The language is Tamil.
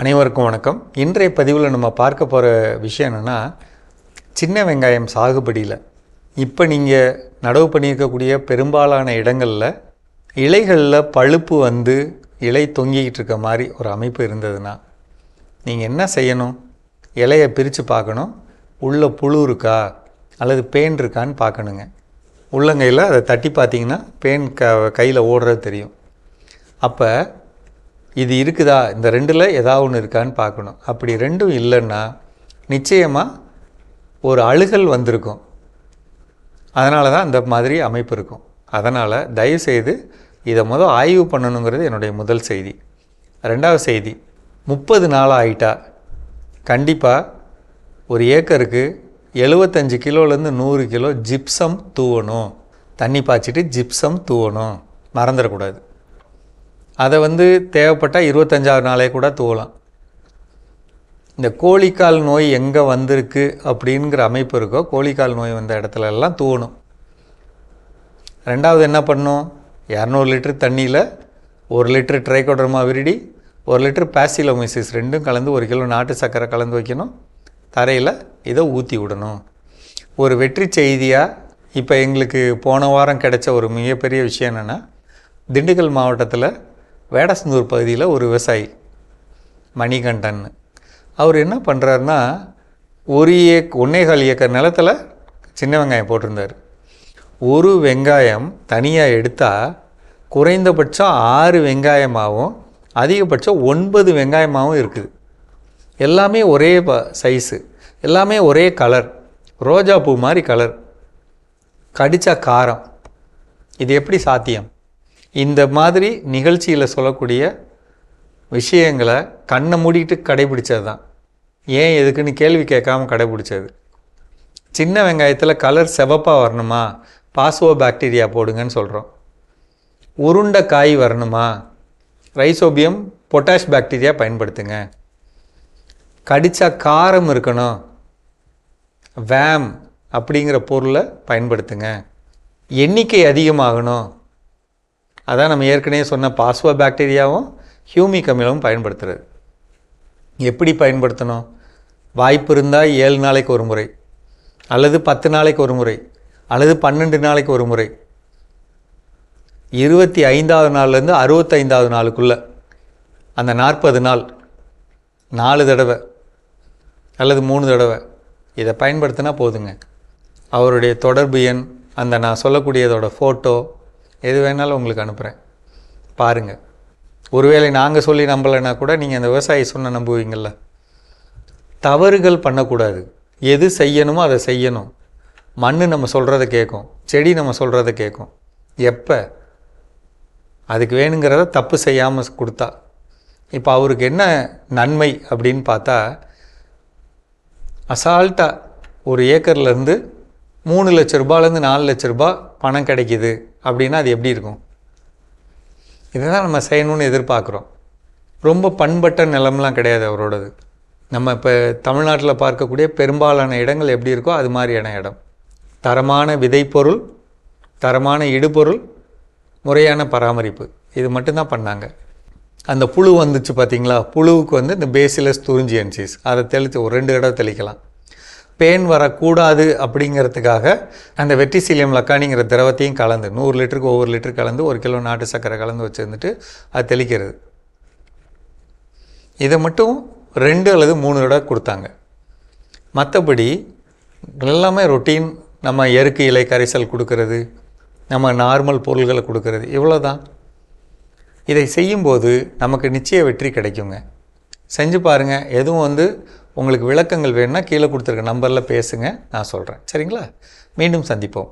அனைவருக்கும் வணக்கம். இன்றைய பதிவில் நம்ம பார்க்க போகிற விஷயம் என்னென்னா சின்ன வெங்காயம் சாகுபடியில். இப்போ நீங்கள் நடவு பண்ணியிருக்கக்கூடிய பெரும்பாலான இடங்களில் இலைகளில் பழுப்பு வந்து இலை தொங்கிக்கிட்டு இருக்க மாதிரி ஒரு அமைப்பு இருந்ததுன்னா நீங்கள் என்ன செய்யணும்? இலையை பிரித்து பார்க்கணும். உள்ளே புழு இருக்கா? அல்லது பேன் இருக்கான்னு பார்க்கணுங்க. உள்ளங்கையில் அதை தட்டி பார்த்தீங்கன்னா பேன் க கையில் ஓடுறது தெரியும். அப்போ இது இருக்குதா? இந்த ரெண்டில் ஏதாவது ஒன்று இருக்கான்னு பார்க்கணும். அப்படி ரெண்டும் இல்லைன்னா நிச்சயமாக ஒரு அழுகல் வந்திருக்கும். அதனால தான் அந்த மாதிரி அமைப்பு இருக்கும். அதனால் தயவுசெய்து இதை முதல் ஆய்வு பண்ணணுங்கிறது என்னுடைய முதல் செய்தி. ரெண்டாவது செய்தி முப்பது நாள் ஆயிட்டா கண்டிப்பாக ஒரு ஏக்கருக்கு எழுபத்தஞ்சு கிலோலேருந்து நூறு கிலோ ஜிப்சம் தூவணும். தண்ணி பாய்ச்சிட்டு ஜிப்சம் தூவணும். மறந்துடக்கூடாது. அதை வந்து தேவைப்பட்டால் இருபத்தஞ்சாவது நாளே கூட தூவலாம். இந்த கோழிக்கால் நோய் எங்கே வந்திருக்கு அப்படிங்கிற அமைப்பு இருக்கோ கோழிக்கால் நோய் வந்த இடத்துல எல்லாம் தூவணும். ரெண்டாவது என்ன பண்ணும் இரநூறு லிட்டரு தண்ணியில் ஒரு லிட்டர் ட்ரைகோடர்மா விரிடி ஒரு லிட்டரு பேசிலோமிசிஸ் ரெண்டும் கலந்து ஒரு கிலோ நாட்டு சர்க்கரை கலந்து வைக்கணும். தரையில் இதை ஊற்றி விடணும். ஒரு வெற்றி செய்தியாக இப்போ எங்களுக்கு போன வாரம் கிடைச்ச ஒரு மிகப்பெரிய விஷயம் என்னென்னா திண்டுக்கல் மாவட்டத்தில் வேடசந்தூர் பகுதியில் ஒரு விவசாயி மணிகண்டன். அவர் என்ன பண்ணுறாருன்னா ஒரு ஏக் ஒன்னேகால் ஏக்கர் நிலத்தில் சின்ன வெங்காயம் போட்டிருந்தார். ஒரு வெங்காயம் தனியாக எடுத்தால் குறைந்தபட்சம் ஆறு வெங்காயமாகவும் அதிகபட்சம் ஒன்பது வெங்காயமாகவும் இருக்குது. எல்லாமே ஒரே ப சைஸு எல்லாமே ஒரே கலர் ரோஜா பூ மாதிரி கலர் கடித்த காரம். இது எப்படி சாத்தியம்? இந்த மாதிரி நிகழ்ச்சியில் சொல்லக்கூடிய விஷயங்களை கண்ணை மூடிட்டு கடைபிடிச்சது தான் ஏன் எதுக்குன்னு கேள்வி கேட்காம கடைபிடிச்சது? சின்ன வெங்காயத்தில் கலர் செவப்பாக வரணுமா? பாசுவோ பாக்டீரியா போடுங்கன்னு சொல்கிறோம் உருண்டை காய் வரணுமா? ரைசோபியம் பொட்டாஷ் பாக்டீரியா பயன்படுத்துங்க. கடித்தா காரம் இருக்கணும். வேம் அப்படிங்கிற பொருளை பயன்படுத்துங்க. எண்ணிக்கை அதிகமாகணும். அதான் நம்ம ஏற்கனவே சொன்ன பாஸ்வோ பாக்டீரியாவும் ஹியூமிக் அமிலமும் பயன்படுத்துறது. எப்படி பயன்படுத்தணும்? வாய்ப்பு இருந்தால் ஏழு நாளைக்கு ஒரு முறை அல்லது பத்து நாளைக்கு ஒரு முறை அல்லது பன்னெண்டு நாளைக்கு ஒரு முறை. இருபத்தி ஐந்தாவது நாள்லேருந்து அறுபத்தைந்தாவது நாளுக்குள்ளே அந்த நாற்பது நாள் நாலு தடவை அல்லது மூணு தடவை இதை பயன்படுத்தினா போதுங்க. அவருடைய தொடர்பு எண் அந்த நான் சொல்லக்கூடியதோட ஃபோட்டோ எது வேணாலும் உங்களுக்கு அனுப்புகிறேன் பாருங்கள் ஒருவேளை நாங்கள் சொல்லி நம்பலைன்னா கூட நீங்கள் அந்த விவசாயி சொன்ன நம்புவீங்கள்ல தவறுகள் பண்ணக்கூடாது. எது செய்யணுமோ அதை செய்யணும். மண் நம்ம சொல்கிறத கேட்கும் செடி நம்ம சொல்கிறத கேட்கும் எப்போ? அதுக்கு வேணுங்கிறத தப்பு செய்யாமல் கொடுத்தா. இப்போ அவருக்கு என்ன நன்மை அப்படின்னு பார்த்தா அசால்ட்டாக ஒரு ஏக்கர்லேருந்து மூணு லட்ச ரூபாலேருந்து நாலு லட்ச ரூபா பணம் கிடைக்கிது அப்படின்னா அது எப்படி இருக்கும்? இதை தான் நம்ம செய்யணும்னு எதிர்பார்க்குறோம். ரொம்ப பண்பட்ட நிலம்லாம் கிடையாது அவரோடது. நம்ம இப்போ தமிழ்நாட்டில் பார்க்கக்கூடிய பெரும்பாலான இடங்கள் எப்படி இருக்கோ அது மாதிரியான இடம். தரமான விதைப்பொருள் தரமான இடுபொருள் முறையான பராமரிப்பு. இது மட்டும்தான் பண்ணாங்க. அந்த புழு வந்துச்சு பார்த்தீங்களா புழுவுக்கு வந்து இந்த பேசிலஸ் துரிஞ்சியன்சிஸ் அதை தெளித்து ஒரு ரெண்டு தடவை தெளிக்கலாம். பேன் வரக்கூடாது அப்படிங்கிறதுக்காக அந்த வெட்டிசீலியம் லக்கானிங்கிற திரவத்தையும் கலந்து நூறு லிட்டருக்கு ஒவ்வொரு லிட்டர் கலந்து ஒரு கிலோ நாட்டு சர்க்கரை கலந்து வச்சுருந்துட்டு அது தெளிக்கிறது. இதை மட்டும் ரெண்டு அல்லது மூணு தடவை கொடுத்தாங்க. மற்றபடி எல்லாமே ரொட்டீன் நம்ம எருக்கு இலை கரைசல் கொடுக்கறது நம்ம நார்மல் பொருள்களை கொடுக்கறது இவ்வளோ தான் இதை செய்யும்போது நமக்கு நிச்சய வெற்றி கிடைக்குங்க. செஞ்சு பாருங்கள் எதுவும் வந்து உங்களுக்கு விளக்கங்கள் வேணும்னா கீழே கொடுத்துருக்க நம்பரில் பேசுங்க நான் சொல்கிறேன் சரிங்களா? மீண்டும் சந்திப்போம்.